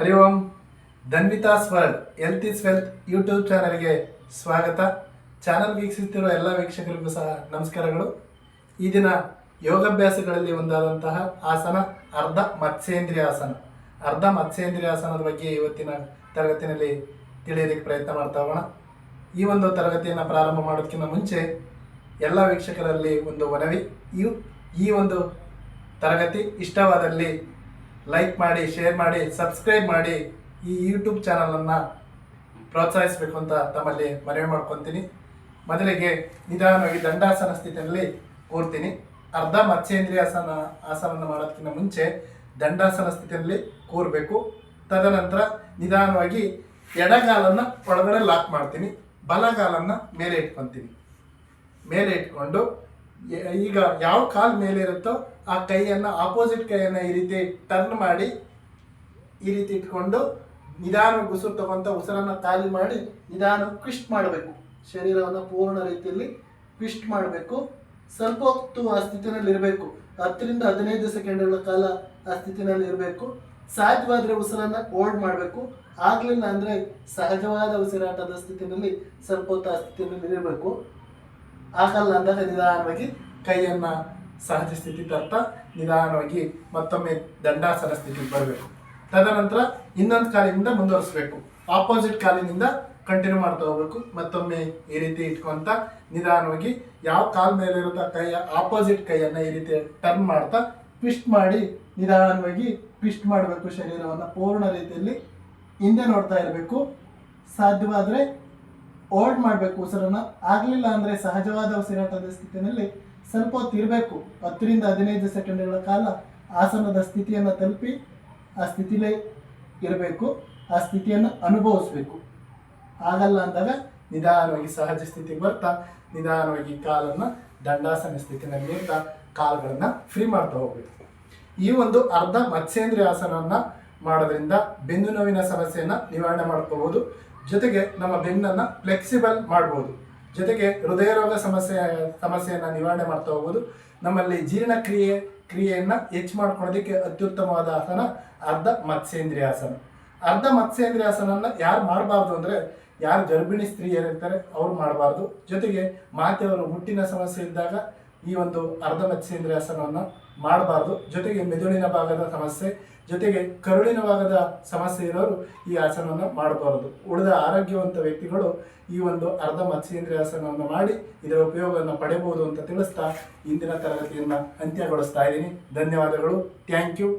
Hari Om. Dhanvita's world health is wealth YouTube ಚಾನಲ್ಗೆ ಸ್ವಾಗತ. Channel ವೀಕ್ಷಿಸುತ್ತಿರುವ ಎಲ್ಲ ವೀಕ್ಷಕರಿಗೂ ಸಹ ನಮಸ್ಕಾರಗಳು. ಈ ದಿನ ಯೋಗಾಭ್ಯಾಸಗಳಲ್ಲಿ ಒಂದಾದಂತಹ ಆಸನ, ಅರ್ಧ ಮತ್ಸ್ಯೇಂದ್ರಿಯ ಆಸನ. ಅರ್ಧ ಮತ್ಸ್ಯೇಂದ್ರಿಯ ಆಸನದ ಬಗ್ಗೆ ಇವತ್ತಿನ ತರಗತಿನಲ್ಲಿ ತಿಳಿಯೋದಕ್ಕೆ ಪ್ರಯತ್ನ ಮಾಡ್ತಾ ಹೋಗೋಣ. ಈ ಒಂದು ತರಗತಿಯನ್ನು ಪ್ರಾರಂಭ ಮಾಡೋದಕ್ಕಿಂತ ಮುಂಚೆ ಎಲ್ಲ ವೀಕ್ಷಕರಲ್ಲಿ ಒಂದು ಮನವಿ. ಈ ಈ ಒಂದು ತರಗತಿ ಇಷ್ಟವಾದಲ್ಲಿ ಲೈಕ್ ಮಾಡಿ ಶೇರ್ ಮಾಡಿ ಸಬ್ಸ್ಕ್ರೈಬ್ ಮಾಡಿ ಈ ಯೂಟ್ಯೂಬ್ ಚಾನಲನ್ನು ಪ್ರೋತ್ಸಾಹಿಸಬೇಕು ಅಂತ ತಮ್ಮಲ್ಲಿ ಮನವಿ ಮಾಡ್ಕೊತೀನಿ. ಮೊದಲಿಗೆ ನಿಧಾನವಾಗಿ ದಂಡಾಸನ ಸ್ಥಿತಿಯಲ್ಲಿ ಕೂರ್ತೀನಿ. ಅರ್ಧ ಮತ್ಸ್ಯೇಂದ್ರಿಯಾಸನ ಆಸನವನ್ನು ಮಾಡೋದಕ್ಕಿಂತ ಮುಂಚೆ ದಂಡಾಸನ ಸ್ಥಿತಿಯಲ್ಲಿ ಕೂರಬೇಕು. ತದನಂತರ ನಿಧಾನವಾಗಿ ಎಡಗಾಲನ್ನು ಒಳಗಡೆ ಲಾಕ್ ಮಾಡ್ತೀನಿ. ಬಲಗಾಲನ್ನು ಮೇಲೆ ಇಟ್ಕೊತೀನಿ. ಮೇಲೆ ಇಟ್ಕೊಂಡು ಈಗ ಯಾವ ಕಾಲ್ ಮೇಲೆ ಇರುತ್ತೋ ಆ ಕೈಯನ್ನು ಆಪೋಸಿಟ್ ಕೈಯನ್ನು ಈ ರೀತಿ ಟರ್ನ್ ಮಾಡಿ ಈ ರೀತಿ ಇಟ್ಕೊಂಡು ನಿಧಾನ ಉಸಿರು ತಗೊಂತ ಉಸಿರನ್ನು ಖಾಲಿ ಮಾಡಿ ನಿಧಾನ ಕ್ವಿಸ್ಟ್ ಮಾಡಬೇಕು. ಶರೀರವನ್ನು ಪೂರ್ಣ ರೀತಿಯಲ್ಲಿ ಕ್ವಿಸ್ಟ್ ಮಾಡಬೇಕು. ಸ್ವಲ್ಪ ಹೊತ್ತು ಆ ಸ್ಥಿತಿನಲ್ಲಿ ಇರಬೇಕು. ಹತ್ತರಿಂದ ಹದಿನೈದು ಸೆಕೆಂಡ್ಗಳ ಕಾಲ ಆ ಸ್ಥಿತಿನಲ್ಲಿ ಇರಬೇಕು. ಸಾಧ್ಯವಾದರೆ ಉಸಿರನ್ನು ಹೋಲ್ಡ್ ಮಾಡಬೇಕು. ಆಗಲಿಲ್ಲ ಅಂದರೆ ಸಹಜವಾದ ಉಸಿರಾಟದ ಸ್ಥಿತಿನಲ್ಲಿ ಸ್ವಲ್ಪ ಹೊತ್ತು ಆ ಸ್ಥಿತಿನಲ್ಲಿ ಇರಬೇಕು. ಆಗಲ್ಲ ನಿಧಾನವಾಗಿ ಕೈಯನ್ನ ಸಹಜ ಸ್ಥಿತಿ ತರ್ತಾ ನಿಧಾನವಾಗಿ ಮತ್ತೊಮ್ಮೆ ದಂಡಾಸನ ಸ್ಥಿತಿಗೆ ಬರಬೇಕು. ತದನಂತರ ಇನ್ನೊಂದು ಕಾಲಿನಿಂದ ಮುಂದುವರಿಸಬೇಕು. ಆಪೋಸಿಟ್ ಕಾಲಿನಿಂದ ಕಂಟಿನ್ಯೂ ಮಾಡ್ತಾ ಹೋಗ್ಬೇಕು. ಮತ್ತೊಮ್ಮೆ ಈ ರೀತಿ ಇಟ್ಕೊಂತ ನಿಧಾನವಾಗಿ ಯಾವ ಕಾಲ್ ಮೇಲೆ ಇರುತ್ತಾ ಕೈಯ ಆಪೋಸಿಟ್ ಕೈಯನ್ನ ಈ ರೀತಿ ಟರ್ನ್ ಮಾಡ್ತಾ ಟ್ವಿಸ್ಟ್ ಮಾಡಿ ನಿಧಾನವಾಗಿ ಟ್ವಿಸ್ಟ್ ಮಾಡಬೇಕು ಶರೀರವನ್ನು ಪೂರ್ಣ ರೀತಿಯಲ್ಲಿ ಹಿಂದೆ ನೋಡ್ತಾ ಇರಬೇಕು. ಸಾಧ್ಯವಾದರೆ ಹೋಲ್ಡ್ ಮಾಡಬೇಕು ಉಸಿರನ್ನ ಆಗಲಿಲ್ಲ ಅಂದರೆ ಸಹಜವಾದ ಉಸಿರಾಟದ ಸ್ಥಿತಿಯಲ್ಲಿ ಸ್ವಲ್ಪ ಹೊತ್ತು ಇರಬೇಕು. ಹತ್ತರಿಂದ ಹದಿನೈದು ಸೆಕೆಂಡ್ಗಳ ಕಾಲ ಆಸನದ ಸ್ಥಿತಿಯನ್ನು ತಲುಪಿ ಆ ಸ್ಥಿತಿಲೇ ಇರಬೇಕು, ಆ ಸ್ಥಿತಿಯನ್ನು ಅನುಭವಿಸ್ಬೇಕು. ಆಗಲ್ಲ ಅಂದಾಗ ನಿಧಾನವಾಗಿ ಸಹಜ ಸ್ಥಿತಿಗೆ ಬರ್ತಾ, ನಿಧಾನವಾಗಿ ಕಾಲನ್ನು ದಂಡಾಸನ ಸ್ಥಿತಿನಲ್ಲಿ ಇರ್ತಾ, ಕಾಲುಗಳನ್ನು ಫ್ರೀ ಮಾಡ್ತಾ ಹೋಗ್ಬೇಕು. ಈ ಒಂದು ಅರ್ಧ ಮತ್ಸೇಂದ್ರಿಯ ಆಸನವನ್ನು ಮಾಡೋದ್ರಿಂದ ಬೆನ್ನು ನೋವಿನ ಸಮಸ್ಯೆಯನ್ನು ನಿವಾರಣೆ ಮಾಡ್ಕೋಬಹುದು ಜೊತೆಗೆ ನಮ್ಮ ಬೆನ್ನನ್ನು ಫ್ಲೆಕ್ಸಿಬಲ್ ಮಾಡ್ಬೋದು. ಜೊತೆಗೆ ಹೃದಯ ರೋಗ ಸಮಸ್ಯೆ, ಸಮಸ್ಯೆಯನ್ನು ನಿವಾರಣೆ ಮಾಡ್ತಾ ಹೋಗ್ಬೋದು. ನಮ್ಮಲ್ಲಿ ಜೀರ್ಣಕ್ರಿಯೆ, ಕ್ರಿಯೆಯನ್ನು ಹೆಚ್ಚು ಮಾಡ್ಕೊಳ್ಳೋದಕ್ಕೆ ಅತ್ಯುತ್ತಮವಾದ ಆಸನ ಅರ್ಧ ಮತ್ಸ್ಯೇಂದ್ರಿಯ ಆಸನ ಅರ್ಧ ಮತ್ಸ್ಯೇಂದ್ರಿಯ ಯಾರು ಮಾಡಬಾರ್ದು ಅಂದರೆ ಯಾರು ಗರ್ಭಿಣಿ ಸ್ತ್ರೀಯರಿರ್ತಾರೆ, ಅವ್ರು ಮಾಡಬಾರ್ದು. ಜೊತೆಗೆ ಮಾತೆಯವರು ಹುಟ್ಟಿನ ಸಮಸ್ಯೆ ಇದ್ದಾಗ ಈ ಒಂದು ಅರ್ಧ ಮತ್ಸ್ಯೇಂದ್ರಿಯಾಸನವನ್ನು ಮಾಡಬಾರ್ದು. ಜೊತೆಗೆ ಮೆದುಳಿನ ಭಾಗದ ಸಮಸ್ಯೆ, ಜೊತೆಗೆ ಕರುಳಿನ ಭಾಗದ ಸಮಸ್ಯೆ ಇರೋರು ಈ ಆಸನವನ್ನು ಮಾಡಬಾರದು. ಉಳಿದ ಆರೋಗ್ಯವಂತ ವ್ಯಕ್ತಿಗಳು ಈ ಒಂದು ಅರ್ಧ ಮತ್ಸ್ಯೇಂದ್ರಿಯಾಸನವನ್ನು ಮಾಡಿ ಇದರ ಉಪಯೋಗವನ್ನು ಪಡೆಯಬಹುದು ಅಂತ ತಿಳಿಸ್ತಾ ಇಂದಿನ ತರಗತಿಯನ್ನು ಅಂತ್ಯಗೊಳಿಸ್ತಾ ಇದ್ದೀನಿ. ಧನ್ಯವಾದಗಳು. Thank you.